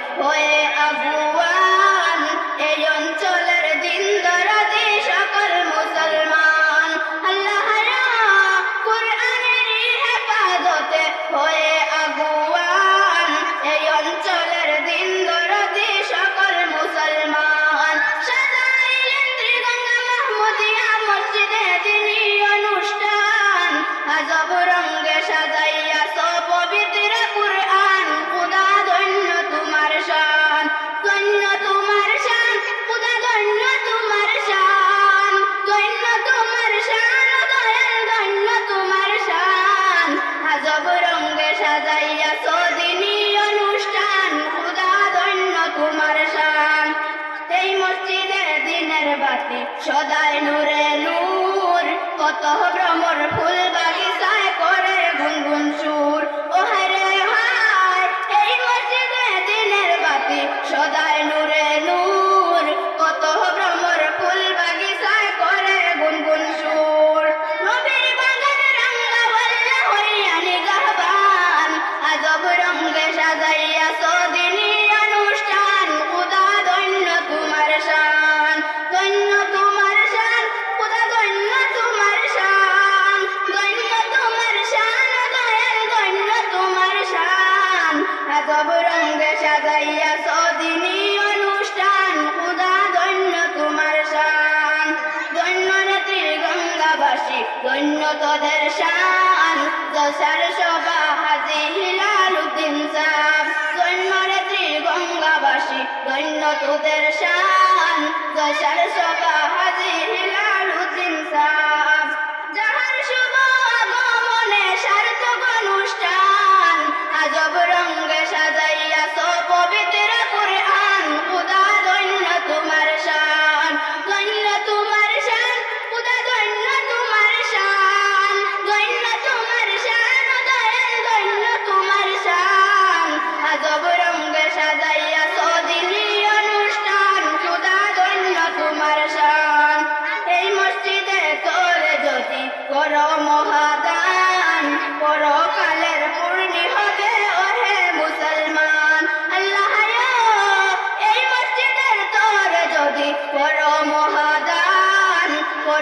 life, boy. দিনের বাতি সদায় নূরে নূর। কত ভ্রমর ফুল বাগিচায় করে গুনগুন সুর। shine.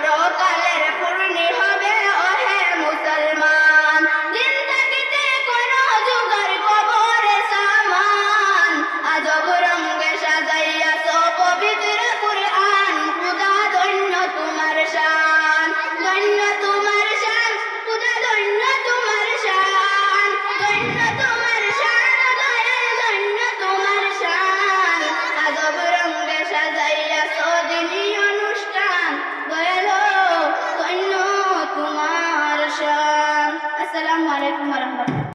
করো